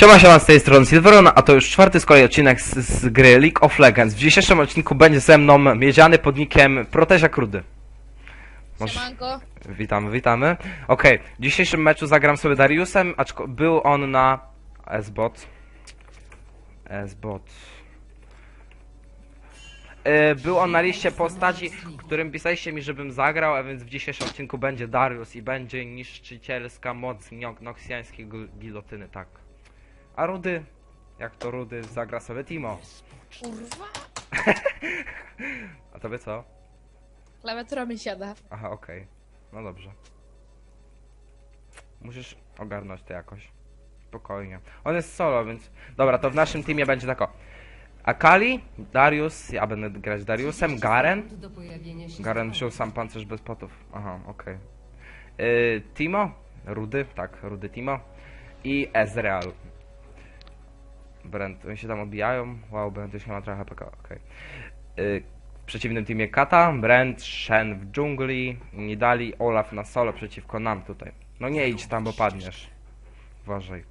Siema, siema, z tej strony Silverona, a to już czwarty z kolei odcinek z, z gry League of Legends. W dzisiejszym odcinku będzie ze mną miedziany podnikiem Protezia Krudy. Może- Siemanko. Witamy, witamy. Okej, w dzisiejszym meczu zagram sobie Dariusem, aczko był on na S-bot. S-bot. E, Był on na liście postaci, którym pisaliście mi, żebym zagrał, a więc w dzisiejszym odcinku będzie Darius i będzie niszczycielska moc noksjańskiej gilotyny, tak. A Rudy, jak to Rudy, zagra sobie Timo. Kurwa. A tobie co? Klawiatura mi siada. Aha, okej. No dobrze. Musisz ogarnąć to jakoś. Spokojnie. On jest solo, więc... Dobra, to w naszym teamie będzie tak o. Akali, Darius, ja będę grać Dariusem, Garen. do pojawienia się Garen wziął sam pancerz bez potów. Aha, okej. Y, Timo, Rudy, tak, Rudy Timo. I Ezreal. Brent, oni się tam obijają. Wow, Brent już nie ma trochę HPK, okej. Y, W przeciwnym teamie Kata, Brent, Shen w dżungli, Nidali, Olaf na solo przeciwko nam tutaj. No nie idź tam, bo padniesz. Uważaj.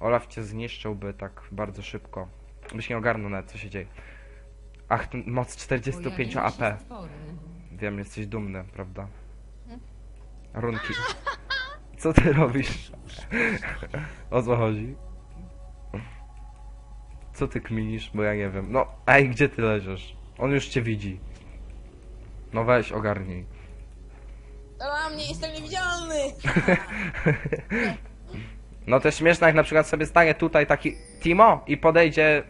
Olaf cię zniszczyłby tak bardzo szybko. Byś nie ogarnął nawet co się dzieje. Ach, ten moc 45 pojawienia AP. Wiem, jesteś dumny, prawda? Runki. Co ty robisz? O co chodzi? Co ty kminisz? Bo ja nie wiem. No, ej, gdzie ty leżysz? On już cię widzi. No weź, ogarnij. Dla mnie jestem niewidzialny. No to śmieszne, jak na przykład sobie stanie tutaj taki Timo i podejdzie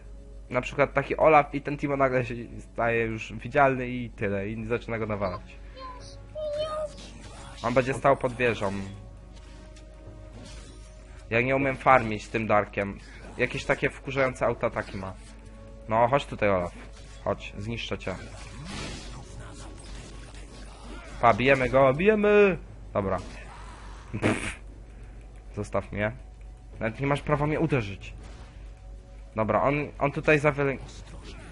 na przykład taki Olaf i ten Timo nagle się staje już widzialny i tyle. I zaczyna go nawalać. On będzie stał pod wieżą. Ja nie umiem farmić tym Darkiem. Jakieś takie wkurzające autoataki ma. No, chodź tutaj Olaf. Chodź, zniszczę cię. Pa, bijemy go, bijemy! Dobra. Zostaw mnie. Nawet nie masz prawa mnie uderzyć. Dobra, on, on tutaj za wiele...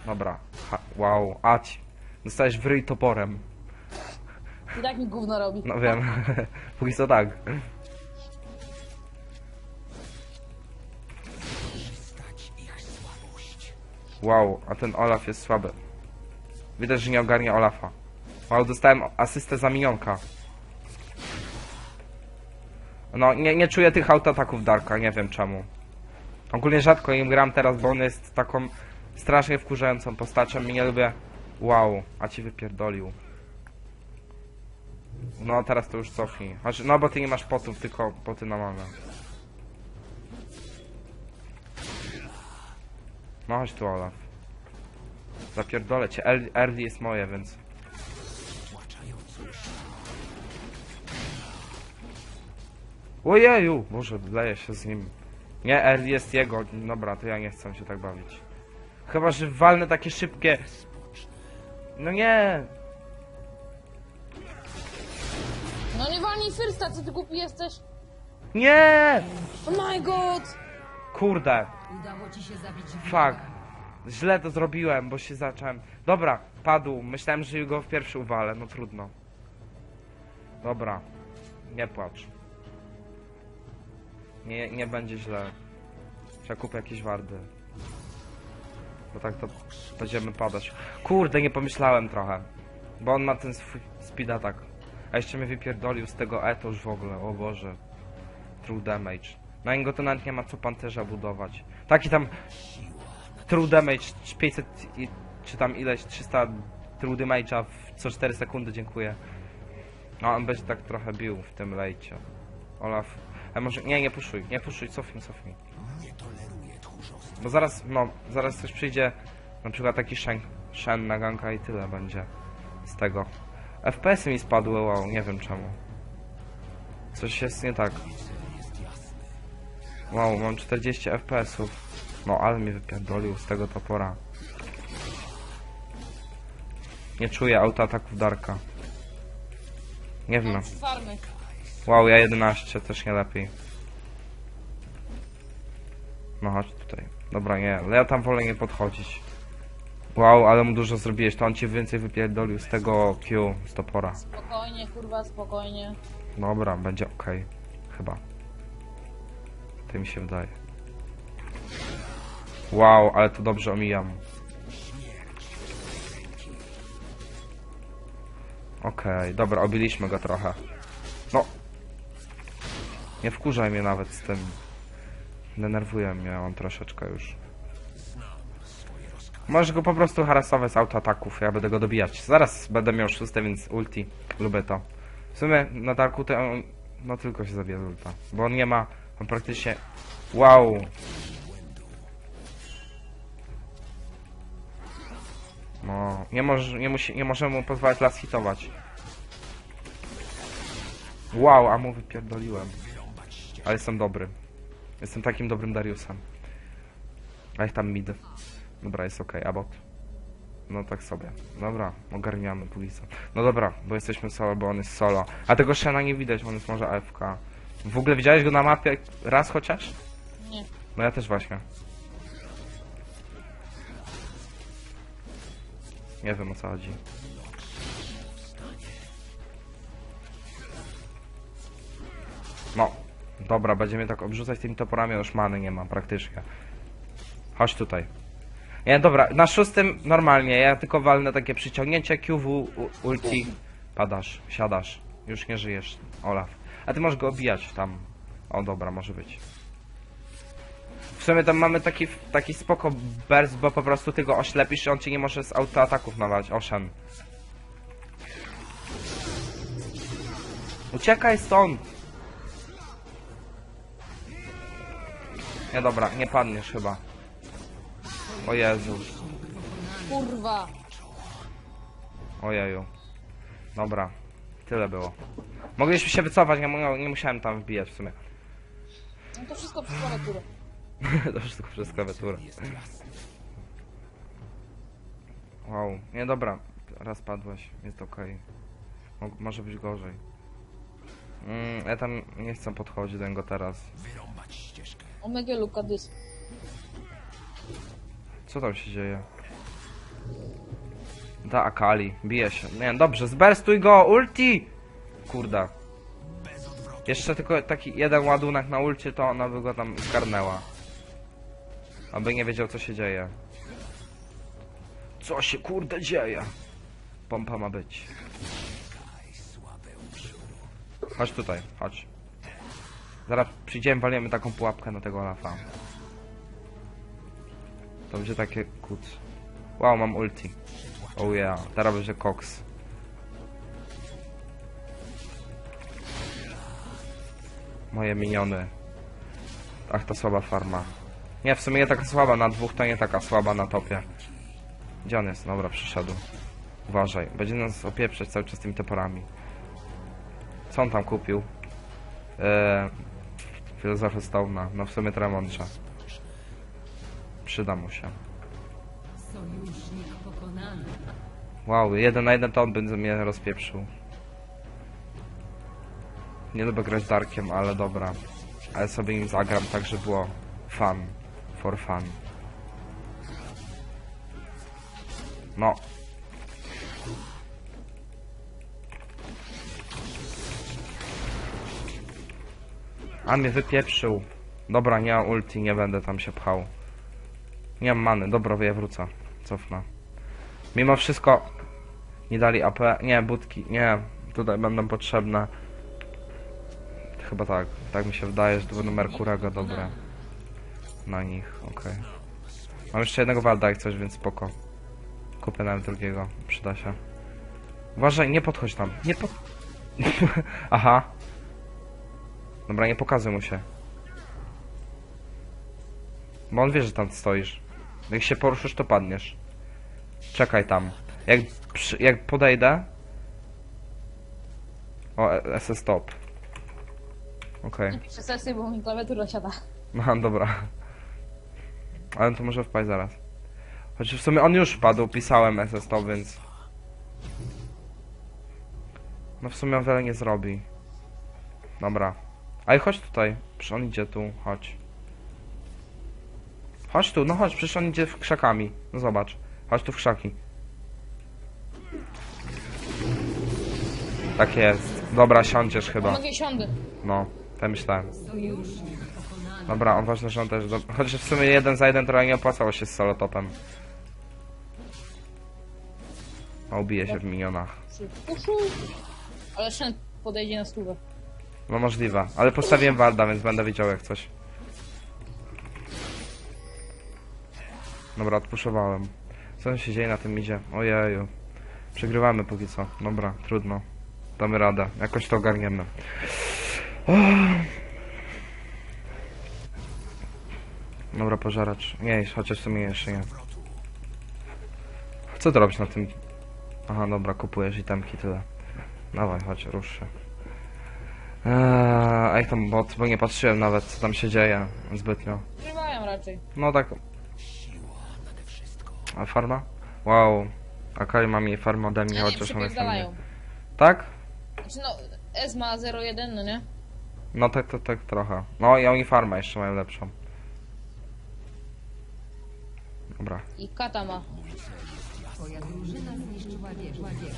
Dobra. Ha, wow, ać. Dostałeś w ryj toporem. I tak mi gówno robi. No wiem. Póki co tak. Wow, a ten Olaf jest słaby. Widać, że nie ogarnia Olafa. Wow, dostałem asystę za minionka. No, nie, nie czuję tych autoataków Darka, nie wiem czemu. Ogólnie rzadko im gram teraz, bo on jest taką strasznie wkurzającą postacią i nie lubię... Wow, a ci wypierdolił. No, teraz to już cofnij. No, bo ty nie masz potów, tylko poty na. No, chodź tu, Olaf. Zapierdolę cię. Early jest moje, więc... Ojeju! Boże, leję się z nim. Nie, Early jest jego. Dobra, to ja nie chcę się tak bawić. Chyba, że walnę takie szybkie... No nie! No nie walnij firsta, co ty głupi jesteś? Nie! Oh my god. Kurde, Udało ci się zabić fuck. Źle to zrobiłem, bo się zacząłem. Dobra, padł. Myślałem, że go w pierwszy uwalę, no trudno. Dobra, nie płacz. Nie, nie będzie źle. Trzeba kupić jakieś wardy. Bo tak to będziemy padać. Kurde, nie pomyślałem trochę. Bo on ma ten swój speed attack. A jeszcze mnie wypierdolił z tego E to już w ogóle, o Boże. True damage. Na niego to nawet nie ma co pancerza budować. Taki tam true damage 500 i, czy tam ileś 300 true damage'a w co 4 sekundy, dziękuję. No on będzie tak trochę bił w tym lejcie. Olaf. A może nie, nie puszuj, nie puszuj, cofnij, cofnij. Bo zaraz, no, zaraz coś przyjdzie, na przykład taki Shen, Shen na ganka i tyle będzie z tego. FPS-y mi spadły, wow, nie wiem czemu. Coś jest nie tak. Wow, mam 40 FPS-ów. No, ale mnie wypierdolił z tego topora. Nie czuję autoataków Darka. Nie wiem. Farmy. Wow, ja 11, też nie lepiej. No chodź tutaj. Dobra, nie, ale ja tam wolę nie podchodzić. Wow, ale mu dużo zrobiłeś, to on ci więcej wypierdolił z tego Q, z topora. Spokojnie, kurwa, spokojnie. Dobra, będzie ok. Chyba. To mi się wydaje. Wow, ale to dobrze omijam. Okej, dobra, obiliśmy go trochę. No. Nie wkurzaj mnie nawet z tym. Denerwuje mnie on troszeczkę już. Możesz go po prostu harasować z autoataków, ja będę go dobijać. Zaraz będę miał szóste, więc ulti. Lubię to. W sumie na Darku to on, no tylko się zabija z ulta. Bo on nie ma, on praktycznie... Wow! No, nie, może, nie, musi, nie możemy mu pozwalać las hitować. Wow, a mu wypierdoliłem. Ale jestem dobry. Jestem takim dobrym Dariusem. A jak tam mid? Dobra, jest okej, a bot? No tak sobie. Dobra, ogarniamy póki. No dobra, bo jesteśmy solo, bo on jest solo. A tego Shena nie widać, on jest może AFK. W ogóle widziałeś go na mapie raz chociaż? Nie. No ja też właśnie. Nie wiem o co chodzi. No, dobra, będziemy tak obrzucać tymi toporami, już many nie mam praktycznie. Chodź tutaj. Nie, dobra, na szóstym normalnie, ja tylko walnę takie przyciągnięcie QW, ulti, padasz, siadasz, już nie żyjesz, Olaf. A ty możesz go obijać tam. O, dobra, może być. W sumie tam mamy taki, taki spoko burst, bo po prostu ty go oślepisz i on cię nie może z autoataków nawalać. Ocean. Uciekaj stąd! Nie dobra, nie padniesz chyba. O Jezu, Kurwa. ojeju. Dobra, tyle było. Mogliśmy się wycofać, nie, mu- nie musiałem tam wbijać w sumie. No to wszystko przez klawiaturę. to wszystko przez klawiaturę. Wow, nie dobra, raz padłeś, jest okej. Mo- Może być gorzej. Mm, ja tam nie chcę podchodzić do niego teraz. Omega Luka Dys. Co tam się dzieje? Da Akali, bije się. Nie, dobrze, zberstuj go, ulti! Kurda. Jeszcze tylko taki jeden ładunek na ulcie, to ona by go tam zgarnęła. Aby nie wiedział, co się dzieje. Co się kurde dzieje? Pompa ma być. Chodź tutaj, chodź. Zaraz przyjdziemy, walimy taką pułapkę na tego Olafa. To będzie takie kuc. Wow, mam ulti. Oh yeah, teraz będzie koks. Moje miniony. Ach, to słaba farma. Nie, w sumie nie taka słaba na dwóch, to nie taka słaba na topie. Gdzie on jest? Dobra, przyszedł. Uważaj, będzie nas opieprzeć cały czas tymi toporami. Co on tam kupił? Eee, Filozofię Stone'a. No w sumie Tremontrze. Przyda mu się. Sojusznik pokonany. Wow, jeden na jeden to on będzie mnie rozpieprzył. Nie lubię grać Darkiem, ale dobra. Ale sobie nim zagram tak, żeby było fun. For fun. No. A mnie wypieprzył. Dobra, nie mam ulti, nie będę tam się pchał. Nie mam many, dobra, ja wrócę. Cofnę. Mimo wszystko nie dali AP. Nie, budki, nie. Tutaj będą potrzebne. Chyba tak. Tak mi się wydaje, że to będą Merkurego dobre. Na nich, okej. Mam jeszcze jednego Walda jak coś, więc spoko. Kupię nawet drugiego. Przyda się. Uważaj, nie podchodź tam. Nie pod... Aha. Dobra, nie pokazuj mu się. Bo on wie, że tam stoisz. Jak się poruszysz, to padniesz. Czekaj tam. Jak, jak podejdę... O, SS stop. Okej. Nie piszę sesji, bo mi klawiatura siada. No, dobra. Ale to może wpaść zaraz. Choć w sumie on już wpadł, pisałem SS stop, więc... No w sumie on wiele nie zrobi. Dobra. Ale chodź tutaj. Przecież on idzie tu, chodź. Chodź tu, no chodź, przecież on idzie w krzakami. No zobacz. Chodź tu w krzaki. Tak jest. Dobra, siądziesz chyba. Omega siądę. No, tak myślałem. Dobra, on ważne, że on też... Do... Chociaż w sumie jeden za jeden trochę nie opłacało się z solotopem. A ubije się w minionach. Puszu. Ale Shen podejdzie na stówę. No możliwe, ale postawiłem Warda, więc będę wiedział jak coś. Dobra, odpuszowałem. Co się dzieje na tym idzie? Ojeju. Przegrywamy póki co. Dobra, trudno. Damy radę. Jakoś to ogarniemy. Dobra, pożaracz. Nie, chociaż w sumie jeszcze nie. Co ty robisz na tym? Aha, dobra, kupujesz itemki, tyle. Dawaj, chodź, rusz się. Eee, a jak tam bot, bo nie patrzyłem nawet co tam się dzieje zbytnio. Trywają raczej. No tak. A farma? Wow. Akali ma mniej farmy ode mnie, chociaż ona jest. Tak? Znaczy no, S ma 0,1, no nie? No tak, tak, tak trochę. No i oni farmę jeszcze mają lepszą. Dobra. I Kata ma. Twoja drużyna zniszczyła wieżę. wieżę.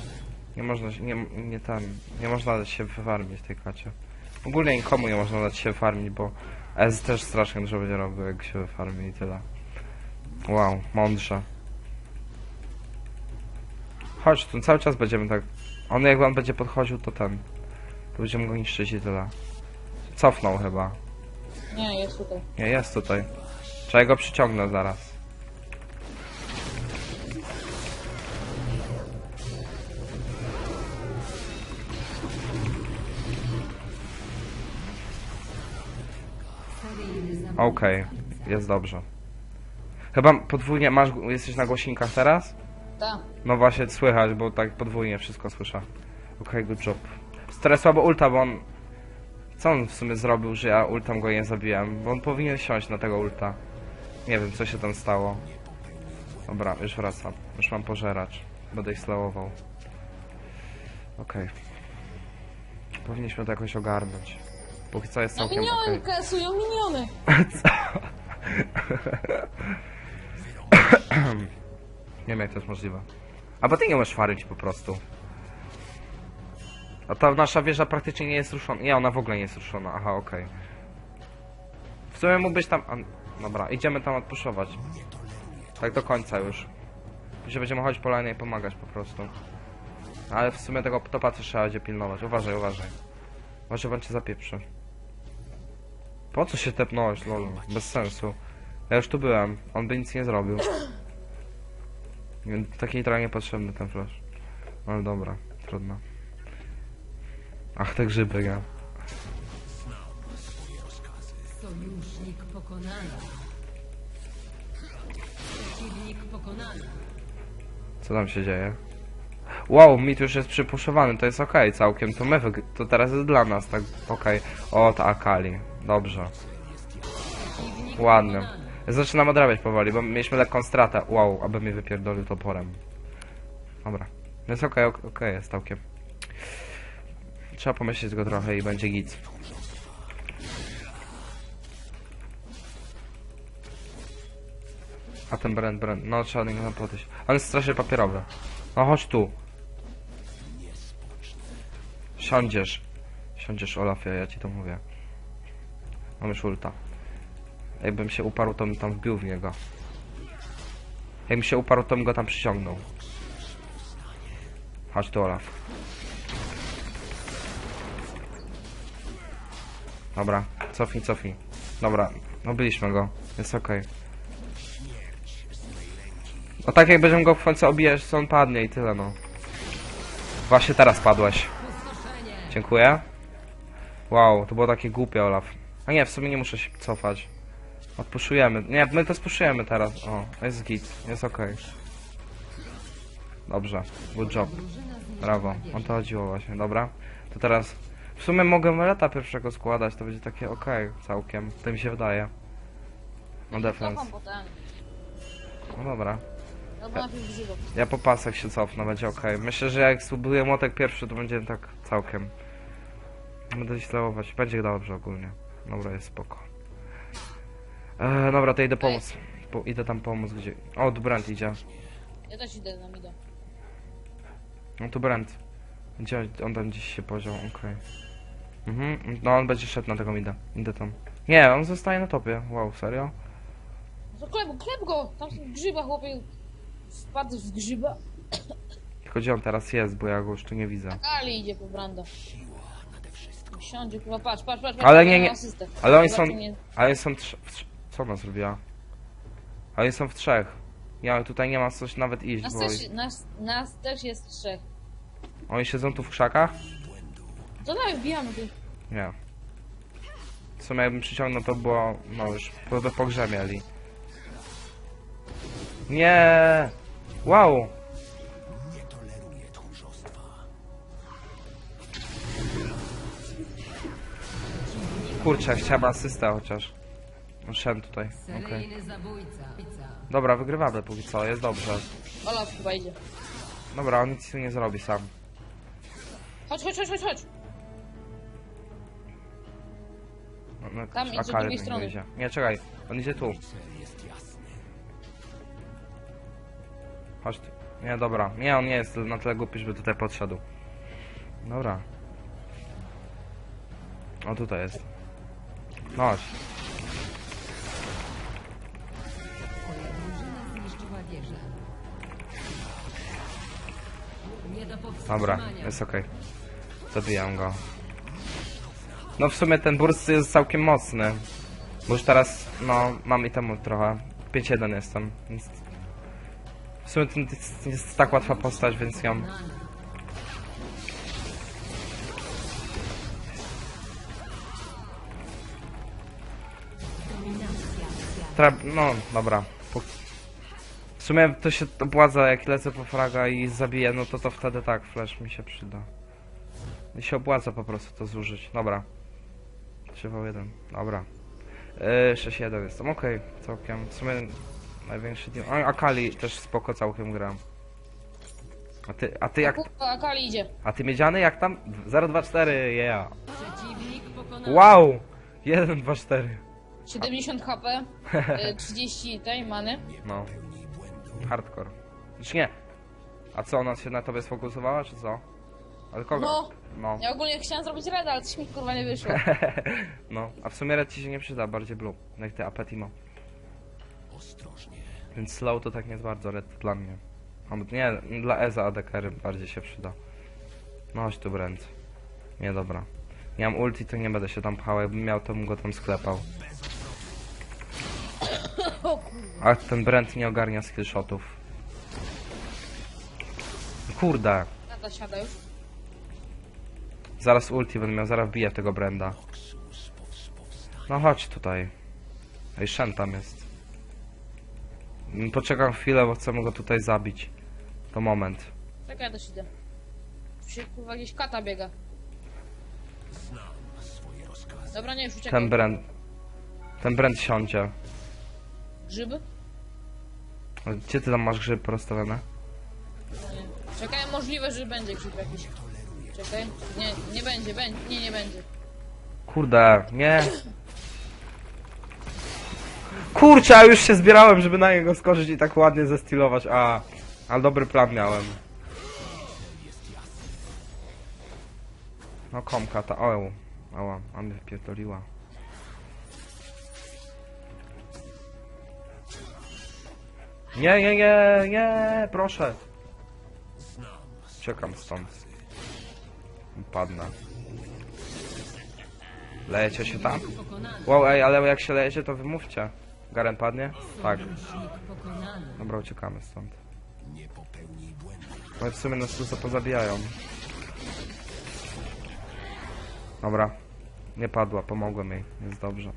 Nie można się, nie, nie ten, nie można dać się wyfarmić w tej klacie. Ogólnie nikomu nie można dać się wyfarmić, bo S też strasznie dużo będzie robił, jak się wyfarmi i tyle. Wow, mądrze. Chodź, tu cały czas będziemy tak... On jak on będzie podchodził, to ten. To będziemy go niszczyć i tyle. Cofnął chyba. Nie, jest tutaj. Nie, jest tutaj. Trzeba go przyciągnę zaraz. Okej, jest dobrze. Chyba podwójnie masz, jesteś na głośnikach teraz? Ta. No właśnie słychać, bo tak podwójnie wszystko słyszę. Okej, good job. Teraz słabo ulta, bo on... Co on w sumie zrobił, że ja ultem go nie zabiłem? Bo on powinien siąść na tego ulta. Nie wiem, co się tam stało. Dobra, już wracam. Już mam pożeracz. Będę ich slowował. Okej. Powinniśmy to jakoś ogarnąć. Póki co jest No całkiem okej. miniony kasują miniony. Nie wiem jak to jest możliwe. A bo ty nie umiesz farmić po prostu. A ta nasza wieża praktycznie nie jest ruszona. Nie, ona w ogóle nie jest ruszona. Aha, okej. W sumie mógłbyś tam... A, dobra, idziemy tam odpuszować. Tak do końca już. Później będziemy chodzić po lanie i pomagać po prostu. Ale w sumie tego topa trzeba będzie pilnować. Uważaj, uważaj. Może bądź cię zapieprzy. Po co się tepnąłeś, lol? Bez sensu. Ja już tu byłem. On by nic nie zrobił. Takiej trochę niepotrzebny ten flash. Ale dobra, trudno. Ach, te grzyby, ja. Sojusznik pokonany. Przeciwnik pokonany. Co tam się dzieje? Wow, mit już jest przypuszowany, to jest okej całkiem, to my, to teraz jest dla nas, tak, okej. O, ta Akali, dobrze. Pokonany. Zaczynam odrabiać powoli, bo mieliśmy lekką stratę. Wow, aby mnie wypierdolił toporem. Dobra. Jest ok- okej jest całkiem. Trzeba pomyśleć go trochę i będzie git. A ten brand, brand. No trzeba niego podejść. On jest strasznie papierowy. No chodź tu. Siądziesz. Siądziesz Olafie, ja ci to mówię. Mam już ulta. Jakbym się uparł, to bym tam wbił w niego. Jakbym się uparł, to bym go tam przyciągnął. Chodź tu, Olaf. Dobra, cofnij, cofnij. Dobra, no byliśmy go. Jest okej. No tak jak będziemy go w końcu obijać, to on padnie i tyle, no. Właśnie teraz padłeś. Dziękuję. Wow, to było takie głupie, Olaf. A nie, w sumie nie muszę się cofać. Odpuszujemy. Nie, my to spuszujemy teraz. O, jest git, jest okej. Dobrze, good job. Brawo, on to chodziło właśnie, dobra. To teraz... W sumie mogę Meleta pierwszego składać, to będzie takie okej całkiem. To mi się wydaje. No defense. Cofam potem. No dobra. No najpierw. Ja po pasach się cofnę, będzie okej. Myślę, że jak spróbuję młotek pierwszy, to będzie tak całkiem. Będę ślałować. Będzie dobrze ogólnie. Dobra, jest spoko. Eee, dobra, to idę pomóc. Po, idę tam pomóc gdzie. O, tu Brent idzie. Ja też idę na mida. No tu Brent. Gdzie on tam gdzieś się podział, okej. Mhm, no on będzie szedł na tego mida. Idę tam. Nie, on zostaje na topie. Wow, serio? To klep, klep go! Tam są grzyba, chłopie. Wpadł w grzyba. Tylko gdzie on teraz jest, bo ja go już tu nie widzę. Ali idzie po Branda. Siądzie, chyba patrz, patrz, patrz. Ale patrz, nie, ma nie. asystę. Ale oni są... nie- Ale są trz... w trz... Co ona zrobiła? Ale oni są w trzech. Ja tutaj nie ma coś nawet iść, Nas bo też, nas, nas też jest trzech. oni siedzą tu w krzakach? To dawaj, wbijamy tu. Nie. W sumie jakbym przyciągnął to było, no już, po, po grze mieli. Nie! Wow! Kurczę, chciałem asystę chociaż. No, Szedł tutaj, okej. Seryjny zabójca. Dobra, wygrywamy póki co, jest dobrze. Olaf chyba idzie. Dobra, on nic tu nie zrobi sam. Chodź, chodź, chodź, chodź, chodź. No, no, Tam idzie z drugiej strony. idzie. Nie, czekaj, on idzie tu. Chodź tu. Nie, dobra. Nie, on nie jest na tyle głupi, żeby tutaj podszedł. Dobra. O, tutaj jest. No chodź. Twoja drużyna zniszczyła wieżę. Nie do Dobra, jest okej. Zabijam go. No w sumie ten burst jest całkiem mocny. Bo już teraz, no, mam i temu trochę. 5-1 jestem, więc... W sumie to jest, jest tak łatwa postać, więc ją... No, dobra. W sumie to się opłaca, jak lecę po fraga i zabiję, no to to wtedy tak, flash mi się przyda. I się opłaca po prostu to zużyć. Dobra. 3v1, dobra. Yy, 6-1 jestem, okej, całkiem. W sumie największy team. A Akali też spoko całkiem gram. A ty, a ty jak. Kurwa, Akali idzie. A ty miedziany jak tam? 024, yeah. Przeciwnik pokonany. Wow! 1-2-4. 70 HP, y, 30 tej many. No. Hardcore. Już nie. A co, ona się na tobie sfokusowała, czy co? Ale kogo? No. No. Ja ogólnie chciałem zrobić red, ale coś mi kurwa nie wyszło. no. A w sumie red ci się nie przyda, bardziej blue. Jak ty Apetimo. Więc slow to tak nie jest bardzo red dla mnie. Albo nie, dla Eza ADKR bardziej się przyda. No chodź tu Brent. Nie, dobra. Nie mam ulti, to nie będę się tam pchał. Jakbym miał, to bym go tam sklepał. A ten Brent nie ogarnia skillshotów. Kurde. Tata siada już. Zaraz ulti będę miał, zaraz wbiję w tego Brenda. No chodź tutaj. Ej, Shen tam jest. Poczekam chwilę, bo chcę go tutaj zabić. To moment. Czekaj, ja też idę. Tu się kurwa gdzieś kata biega. Dobra, nie, już uciekaj. Ten Brand... Ten Brand siądzie. Grzyby? Gdzie ty tam masz grzyb rozstawione? No nie. Czekaj, możliwe, że będzie grzyb jakiś. Czekaj. Nie, nie będzie, będzie. Nie, nie będzie. Kurde, nie. Kurczę, już się zbierałem, żeby na niego skoczyć i tak ładnie zestilować. A, ale dobry plan miałem. No komka ta, o, ała, a mnie wpierdoliła. Nie, nie, nie, nie, proszę. Czekam stąd. Padnę. Lejecie się tam? Wow, ej, ale jak się lejecie, to wymówcie. Garen padnie? Tak. Dobra, uciekamy stąd. No i w sumie nas tu pozabijają. Dobra. Nie padła, pomogłem jej. Jest dobrze.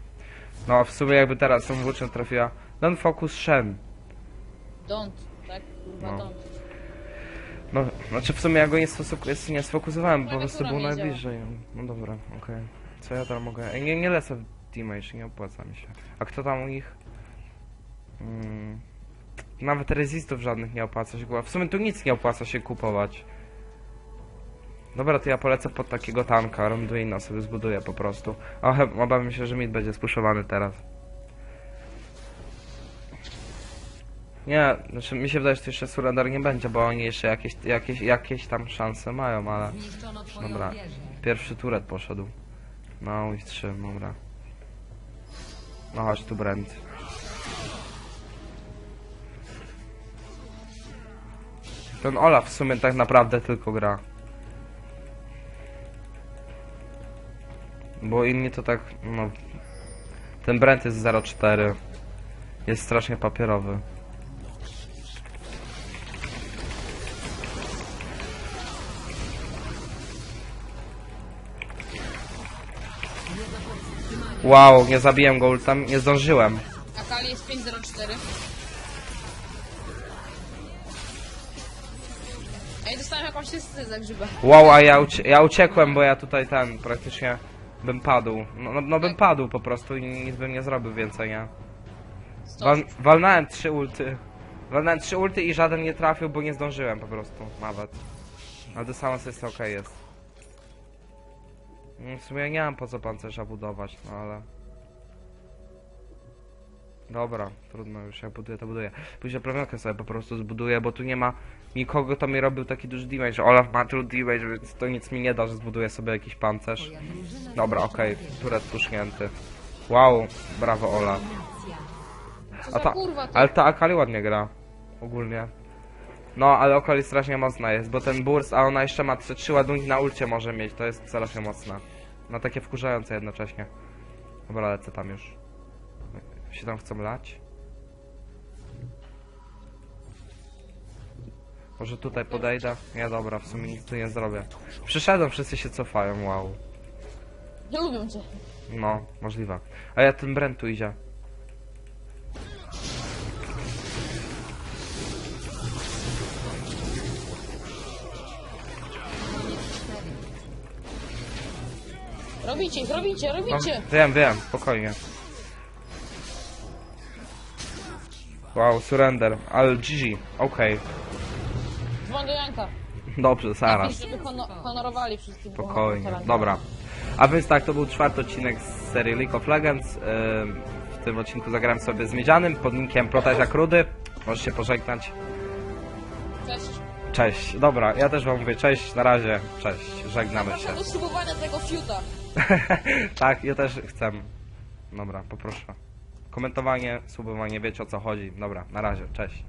No, a w sumie jakby teraz tą włócznią trafiła... Don't focus Shen. Don't, tak? Kurwa, No. don't. Znaczy w sumie ja go nie, sfokus- nie sfokusowałem, bo po prostu był najbliżej. No dobra, okej. Co ja tam mogę... Ej, Nie, nie lecę w damage, nie opłaca mi się. A kto tam u nich? Mm, nawet rezistów żadnych nie opłaca się kupować. W sumie tu nic nie opłaca się kupować. Dobra, to ja polecę pod takiego tanka, Ronduina sobie zbuduję po prostu. O, obawiam się, że mid będzie spuszowany teraz. Nie, znaczy mi się wydaje, że to jeszcze surrender nie będzie, bo oni jeszcze jakieś, jakieś, jakieś tam szanse mają, ale... Zniszczono twoją Dobra. wieżę. Pierwszy turet poszedł. No i trzy, dobra. No chodź tu, Brent. Ten Olaf w sumie tak naprawdę tylko gra. Bo inni to tak, no... Ten Brent jest 0,4. Jest strasznie papierowy. Wow, nie zabiłem go ultem, nie zdążyłem. Akali jest 504. Ej, dostałem jakąś asystę za grzyba. Wow, a ja, ucie ja uciekłem, bo ja tutaj ten, praktycznie bym padł. No, no, no bym padł po prostu i nic bym nie zrobił więcej, nie? Wal, walnąłem trzy ulty. Walnąłem trzy ulty i żaden nie trafił, bo nie zdążyłem po prostu, nawet. Ale to samo jest okej jest. Mm, W sumie nie mam po co pancerza budować, no ale... Dobra, trudno już, jak buduję, to buduję. Później plemionkę sobie po prostu zbuduję, bo tu nie ma nikogo, kto mi robił taki duży damage. Olaf ma true damage, więc to nic mi nie da, że zbuduję sobie jakiś pancerz. Dobra, okej, wieżę. turet pusznięty. Wow, brawo Olaf. A ta, to? ale ta Akali ładnie gra. Ogólnie. No, ale Akali strasznie mocna jest, bo ten burst, a ona jeszcze ma 3 ładunki na ulcie może mieć, to jest strasznie mocna. No takie wkurzające jednocześnie. Dobra, lecę tam już. Się tam chcą lać? Może tutaj podejdę? Nie, dobra, w sumie nic tu nie zrobię. Przyszedłem, wszyscy się cofają, wow. Nie lubią cię. No, możliwe. A ja ten Brent tu idzie. Robicie ich, robicie, No, robicie. wiem, wiem, spokojnie. Wow, surrender. Ale GG, okej. Dzwoń do Janka. Dobrze, Napisz, zaraz. żeby hono honorowali wszystkich Spokojnie, bohaterami. dobra. A więc tak, to był czwarty odcinek z serii League of Legends. Ym, W tym odcinku zagrałem sobie z Miedzianym pod nickiem Proteża Krudy. Możesz się pożegnać. Cześć. Dobra, ja też wam mówię cześć, na razie. Cześć, żegnamy się. Zapraszam do tego fiuta. tak, ja też chcę. Dobra, poproszę. Komentowanie, subowanie, wiecie o co chodzi. Dobra, na razie, cześć.